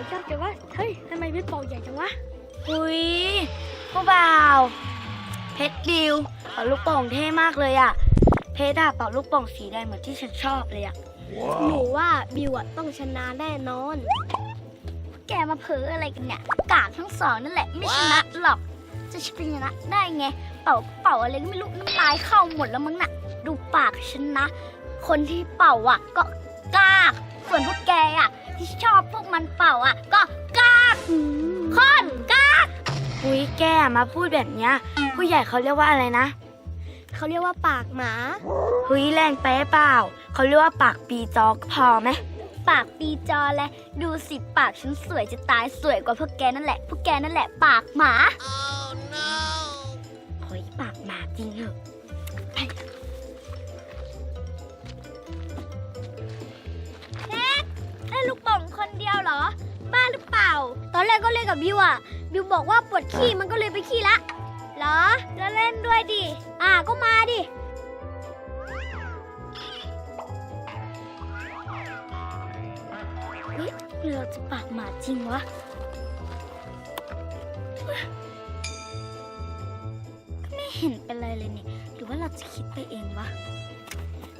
อกใหญ่จังวะหุยผู้บ่าว เพชรบิวเป่าลูกโป่งเท่มากเลยอะเพชรอะเป่าลูกโป่งสีแดงเหมือนที่ฉันชอบเลยอะหนูว่าบิวอะต้องชนะแน่นอน แกมาเพ้ออะไรกันเนี่ย กากทั้งสองนั่นแหละไม่ชนะหรอก จะชนะได้ไง เป่าเป่าอะไรก็ไม่รู้น้ำลายเข้าหมดแล้วมั้งน่ะ ดูปากฉันนะ คนที่เป่าอะก็กาก ส่วนพวกแกอะ ที่ชอบพวกมันเป่าอะ ก็กากคนกากอุ้ยแกมาพูดแบบเนี้ยผู้ใหญ่เขาเรียกว่าอะไรนะเขาเรียกว่าปากหมาหุยแรงไปเปล่าเขาเรียกว่าปากปีจอกพอไหมปากปีจอแลดูสิปากฉันสวยจะตายสวยกว่าพวกแกนั่นแหละพวกแกนั่นแหละ ปากหมาเฮ้ยปากหมาจริงเหรอ คนเดียวเหรอ บ้าหรือเปล่า ตอนแรกก็เล่นกับบิวอะบิวบอกว่าปวดขี้มันก็เลยไปขี้ละเหรอแล้วเล่นด้วยดิ อ่าก็มาดิ เฮ้ยเราจะปากหมาจริงวะไม่เห็นเป็นไรเลยเนี่ย หรือว่าเราจะคิดไปเองวะ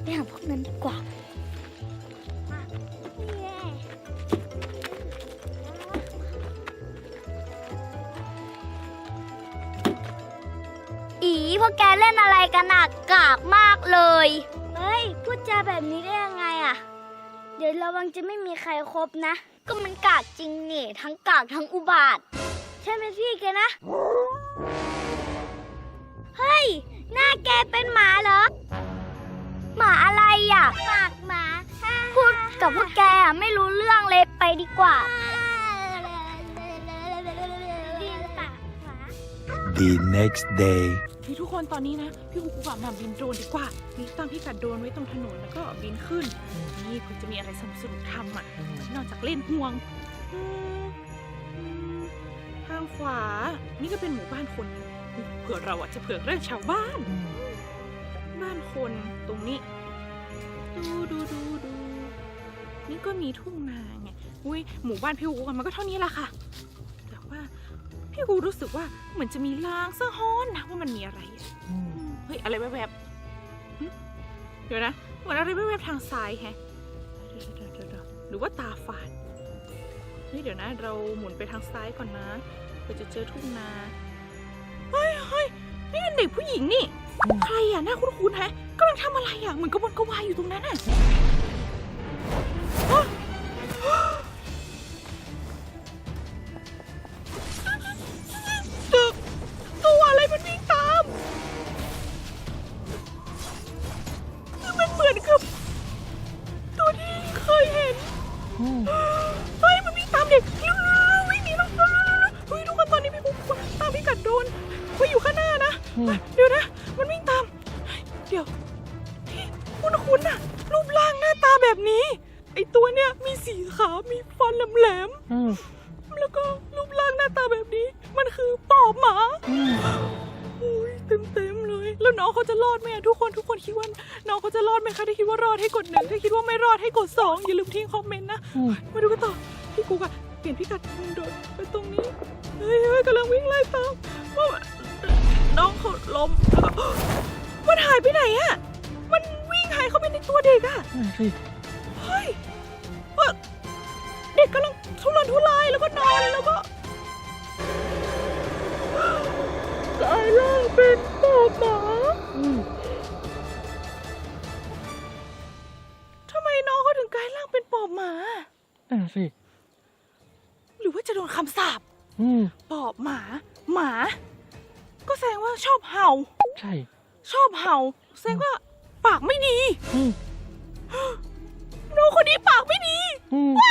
ไปหาพวกนั้นดีกว่า อีพวกแกเล่นอะไรกันหนักกากมากเลย เฮ้ย พูดจาแบบนี้ได้ยังไงอะเดี๋ยวระวังจะไม่มีใครครบนะ ก็มันกากจริงนี่ ทั้งกากทั้งอุบาท ใช่ไหมพี่แกนะ เฮ้ย หน้าแกเป็นหมาเหรอ หมาอะไรอะปากหมา พูดกับพวกแกอะไม่รู้เรื่องเลยไปดีกว่า The next day. นี่ทุกคนตอนนี้นะ พี่กุ๊กกับมาบินโดรนดีกว่านี่ตั้งพี่กัดโดรนไว้ตรงถนนแล้วก็บินขึ้น นี่คุณจะมีอะไรสนุกๆทำอะ นอกจากเล่นห่วงอืมอืมทางขวา นี่ก็เป็นหมู่บ้านคนเผื่อเราอะจะเผื่อเรื่องชาวบ้าน บ้านคนตรงนี้ ดูดูดูดู นี่ก็มีทุ่งนาไง อุ้ยหมู่บ้านพี่กุ๊กอะมันก็เท่านี้แหละค่ะ พี่กูรู้สึกว่าเหมือนจะมีลางสะฮ้อนนะว่ามันมีอะไรอะเฮ้ยอะไรแวบๆหึเดี๋ยวนะเหมือนอะไรแวบๆทางซ้ายแฮะเดี๋ยวเดี๋ยวเดี๋ยวเดี๋ยวหรือว่าตาฝาดเฮ้ยเดี๋ยวนะ เราหมุนไปทางซ้ายก่อนนะเพื่อจะเจอทุ่งนาเฮ้ยเฮ้ยนี่เป็นเด็กผู้หญิงนี่ ใครอะหน้าคุ้นๆแฮะกำลังทำอะไรอะเหมือนกระวนกระวายอยู่ตรงนั้นอะฮะ คุณคุณน่ะ รูปร่างหน้าตาแบบนี้ ไอตัวเนี้ยมีสีขา มีฟันแหลมๆแล้วก็รูปร่างหน้าตาแบบนี้ มันคือปอบหมาโอ้ยเต็มเต็มๆเลย แล้วน้องเขาจะรอดไหมอะทุกคนทุกคนคิดว่าน้องเขาจะรอดไหมคะถ้าคิดว่ารอดให้กดหนึ่งถ้าคิดว่าไม่รอดให้กดสองอย่าลืมทิ้งคอมเมนต์นะมาดูกันต่อพี่กูอะเปลี่ยนพิกัดโดดไปตรงนี้เฮ้ยเฮ้ยกำลังวิ่งไล่ตามว่าน้องเขาล้มแล้วก็มันหายไปไหนอะมันวิ่ง หายเข้าไปในตัวเด็กอะเฮ้ยเอ่อเด็กกำลังทุรนทุรายแล้วก็นอนแล้วก็กลายร่างเป็นปอบหมาทำไมน้องเขาถึงกลายร่างเป็นปอบหมา นั่นนะสิหรือว่าจะโดนคำสาปอืมปอบหมา หมา ก็แสดงว่าชอบเห่า ใช่ ชอบเห่าแสดงว่า ปากไม่ดี อืมน้องคนนี้ปากไม่ดี อืมว้า